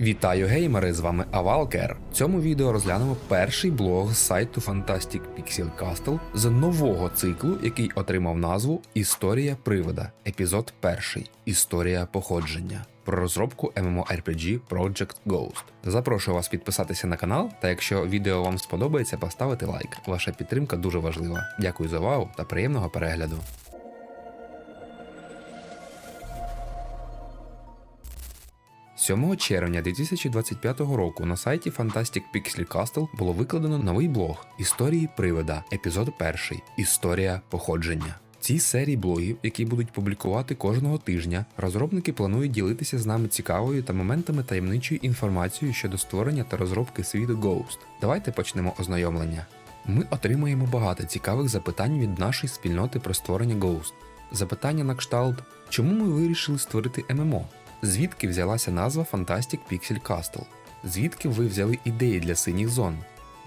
Вітаю геймери! З вами Авалкер. В цьому відео розглянемо перший блог з сайту Fantastic Pixel Castle з нового циклу, який отримав назву Історія привода, епізод перший Історія походження. Про розробку MMORPG Project Ghost. Запрошую вас підписатися на канал, та якщо відео вам сподобається, поставити лайк. Ваша підтримка дуже важлива. Дякую за увагу та приємного перегляду. – 7 червня 2025 року на сайті Fantastic Pixel Castle було викладено новий блог Історії привида, епізод 1. Історія походження. Цій серії блогів, які будуть публікувати кожного тижня, розробники планують ділитися з нами цікавою та моментами таємничою інформацією щодо створення та розробки світу Ghost. Давайте почнемо ознайомлення. Ми отримуємо багато цікавих запитань від нашої спільноти про створення Ghost. Запитання на кшталт, чому ми вирішили створити ММО? Звідки взялася назва Fantastic Pixel Castle? Звідки ви взяли ідеї для синіх зон?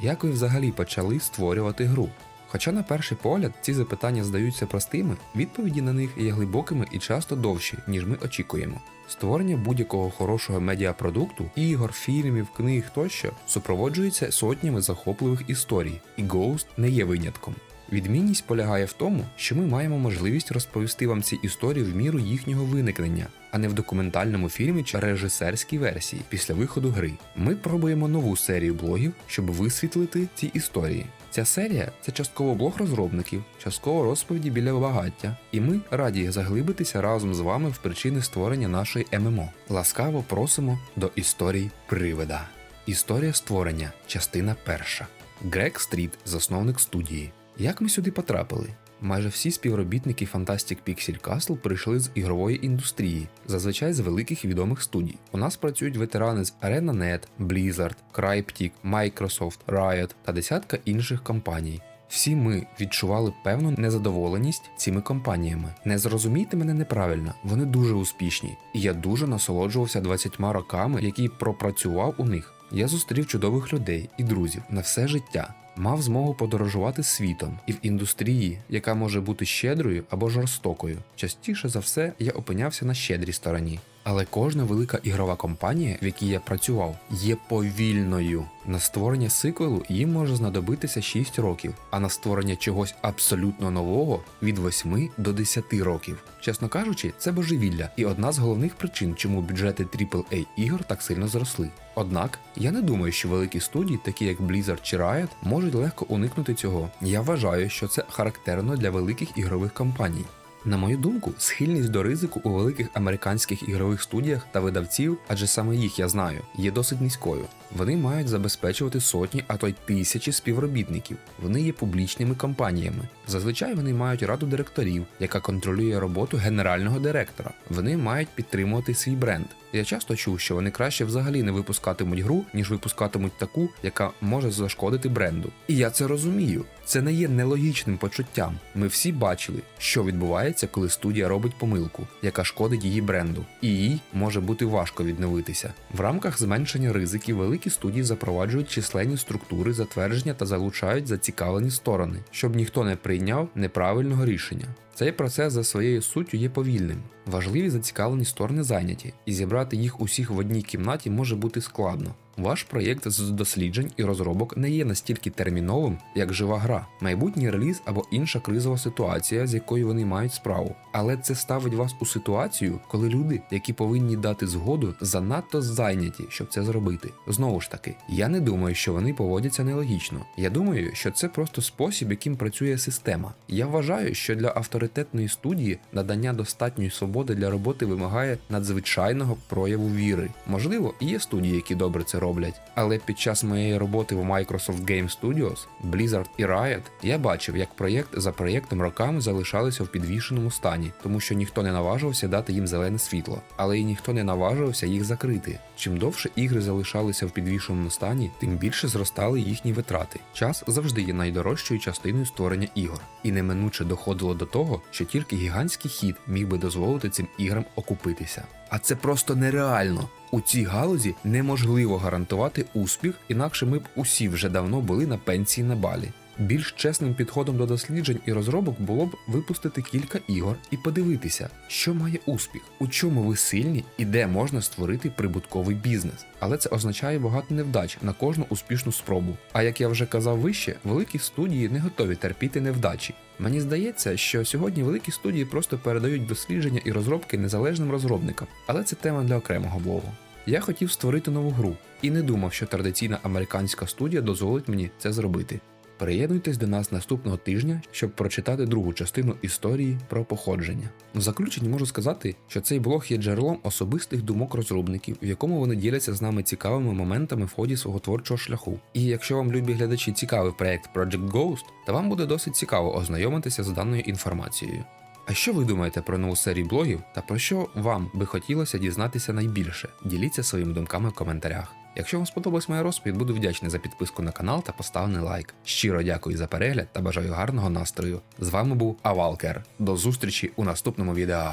Як ви взагалі почали створювати гру? Хоча на перший погляд ці запитання здаються простими, відповіді на них є глибокими і часто довші, ніж ми очікуємо. Створення будь-якого хорошого медіапродукту, ігор, фільмів, книг тощо супроводжується сотнями захопливих історій, і Ghost не є винятком. Відмінність полягає в тому, що ми маємо можливість розповісти вам ці історії в міру їхнього виникнення, а не в документальному фільмі чи режисерській версії після виходу гри. Ми пробуємо нову серію блогів, щоб висвітлити ці історії. Ця серія це частково блог розробників, частково розповіді біля багаття, і ми раді заглибитися разом з вами в причини створення нашої ММО. Ласкаво просимо до історій привида. Історія створення, частина перша. Грег Стріт, засновник студії. Як ми сюди потрапили? Майже всі співробітники Fantastic Pixel Castle прийшли з ігрової індустрії, зазвичай з великих відомих студій. У нас працюють ветерани з ArenaNet, Blizzard, Cryptic, Microsoft, Riot та десятка інших компаній. Всі ми відчували певну незадоволеність цими компаніями. Не зрозумійте мене неправильно, вони дуже успішні, і я дуже насолоджувався 20 роками, які пропрацював у них. Я зустрів чудових людей і друзів на все життя. Мав змогу подорожувати світом і в індустрії, яка може бути щедрою або жорстокою. Частіше за все я опинявся на щедрій стороні. Але кожна велика ігрова компанія, в якій я працював, є повільною. На створення сиквелу їм може знадобитися 6 років, а на створення чогось абсолютно нового від 8 до 10 років. Чесно кажучи, це божевілля і одна з головних причин, чому бюджети AAA ігор так сильно зросли. Однак я не думаю, що великі студії, такі як Blizzard чи Riot, можуть легко уникнути цього. Я вважаю, що це характерно для великих ігрових компаній. На мою думку, схильність до ризику у великих американських ігрових студіях та видавців, адже саме їх я знаю, є досить низькою. Вони мають забезпечувати сотні, а то й тисячі співробітників. Вони є публічними компаніями. Зазвичай вони мають раду директорів, яка контролює роботу генерального директора. Вони мають підтримувати свій бренд. Я часто чув, що вони краще взагалі не випускатимуть гру, ніж випускатимуть таку, яка може зашкодити бренду. І я це розумію. Це не є нелогічним почуттям. Ми всі бачили, що відбувається, коли студія робить помилку, яка шкодить її бренду, і їй може бути важко відновитися. В рамках зменшення ризиків великі студії запроваджують численні структури затвердження та залучають зацікавлені сторони, щоб ніхто не прийняв неправильного рішення. Цей процес за своєю суттю є повільним. Важливі зацікавлені сторони зайняті, і зібрати їх усіх в одній кімнаті може бути складно. Ваш проєкт з досліджень і розробок не є настільки терміновим, як жива гра, майбутній реліз або інша кризова ситуація, з якою вони мають справу. Але це ставить вас у ситуацію, коли люди, які повинні дати згоду, занадто зайняті, щоб це зробити. Знову ж таки, я не думаю, що вони поводяться нелогічно. Я думаю, що це просто спосіб, яким працює система. Я вважаю, що для авторитетної студії надання достатньої свободи для роботи вимагає надзвичайного прояву віри. Можливо, є студії, які добре це роблять. Але під час моєї роботи в Microsoft Game Studios, Blizzard і Riot я бачив, як проєкт за проєктом роками залишалися в підвішеному стані, тому що ніхто не наважився дати їм зелене світло, але й ніхто не наважився їх закрити. Чим довше ігри залишалися в підвішеному стані, тим більше зростали їхні витрати. Час завжди є найдорожчою частиною створення ігор, і неминуче доходило до того, що тільки гігантський хід міг би дозволити цим іграм окупитися. А це просто нереально. У цій галузі неможливо гарантувати успіх, інакше ми б усі вже давно були на пенсії на балі. Більш чесним підходом до досліджень і розробок було б випустити кілька ігор і подивитися, що має успіх, у чому ви сильні і де можна створити прибутковий бізнес. Але це означає багато невдач на кожну успішну спробу. А як я вже казав вище, великі студії не готові терпіти невдачі. Мені здається, що сьогодні великі студії просто передають дослідження і розробки незалежним розробникам, але це тема для окремого блогу. Я хотів створити нову гру і не думав, що традиційна американська студія дозволить мені це зробити. Приєднуйтесь до нас наступного тижня, щоб прочитати другу частину історії про походження. В заключенні можу сказати, що цей блог є джерелом особистих думок розробників, в якому вони діляться з нами цікавими моментами в ході свого творчого шляху. І якщо вам, любі глядачі, цікавий проект Project Ghost, то вам буде досить цікаво ознайомитися з даною інформацією. А що ви думаєте про нову серію блогів та про що вам би хотілося дізнатися найбільше? Діліться своїми думками в коментарях. Якщо вам сподобалась моя розповідь, буду вдячний за підписку на канал та поставлений лайк. Щиро дякую за перегляд та бажаю гарного настрою. З вами був Авалкер. До зустрічі у наступному відео.